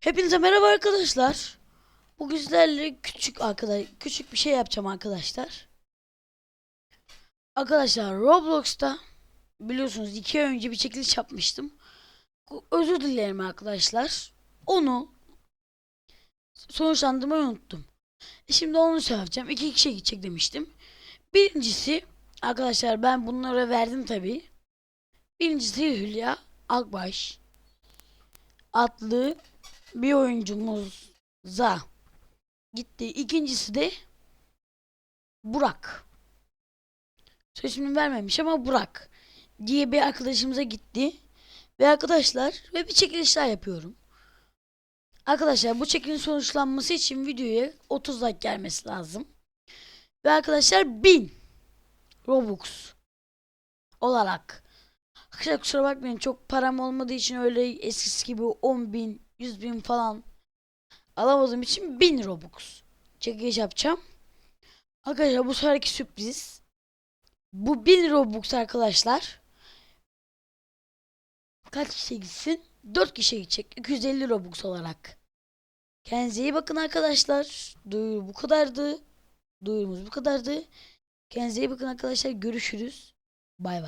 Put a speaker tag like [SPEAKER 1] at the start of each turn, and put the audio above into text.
[SPEAKER 1] Hepinize merhaba arkadaşlar. Bugün sizlerle küçük arkadaş küçük bir şey yapacağım arkadaşlar. Arkadaşlar Roblox'ta biliyorsunuz iki ay önce bir çekiliş yapmıştım. Özür dilerim arkadaşlar. Onu sonuçlandırmayı unuttum. E Şimdi onu söyleyeceğim. İki kişiye gidecek demiştim. Birincisi arkadaşlar ben bunlara verdim tabi. Birincisi Hülya Akbaş adlı bir oyuncumuza gitti. İkincisi de Burak. Söz ismini vermemiş ama Burak diye bir arkadaşımıza gitti. Ve arkadaşlar ve bir çekiliş daha yapıyorum. Arkadaşlar bu çekilişin sonuçlanması için videoya 30 like gelmesi lazım. Ve arkadaşlar 1000 Robux olarak Arkadaşlar kusura bakmayın çok param olmadığı için öyle eskisi gibi 10 bin 100 bin falan alamadığım için 1000 Robux çekiliş yapacağım. Arkadaşlar bu seferki sürpriz. Bu 1000 Robux arkadaşlar. Kaç kişi gitsin? 4 kişi gidecek. 250 Robux olarak. Kendinize iyi bakın arkadaşlar. Duyuru bu kadardı. Duyurumuz bu kadardı. Kendinize iyi bakın arkadaşlar. Görüşürüz. Bay bay.